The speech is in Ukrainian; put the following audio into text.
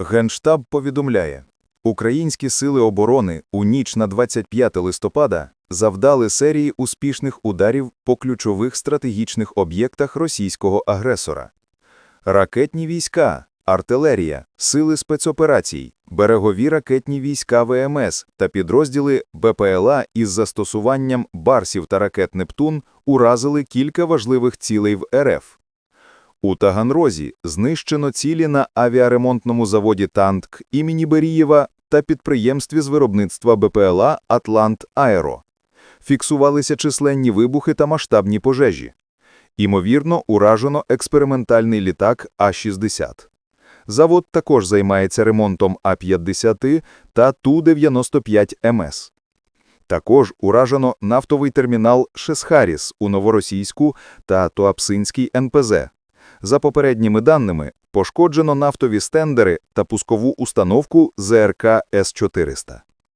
Генштаб повідомляє, українські сили оборони у ніч на 25 листопада завдали серії успішних ударів по ключових стратегічних об'єктах російського агресора. Ракетні війська, артилерія, сили спецоперацій, берегові ракетні війська ВМС та підрозділи БПЛА із застосуванням барсів та ракет «Нептун» уразили кілька важливих цілей в РФ. У Таганрозі знищено цілі на авіаремонтному заводі «Танк» імені Берієва та підприємстві з виробництва БПЛА «Атлант Аеро». Фіксувалися численні вибухи та масштабні пожежі. Імовірно, уражено експериментальний літак А-60. Завод також займається ремонтом А-50 та Ту-95МС. Також уражено нафтовий термінал Шесхаріс у Новоросійську та Туапсинський НПЗ. За попередніми даними, пошкоджено нафтові стендери та пускову установку ЗРК С-400.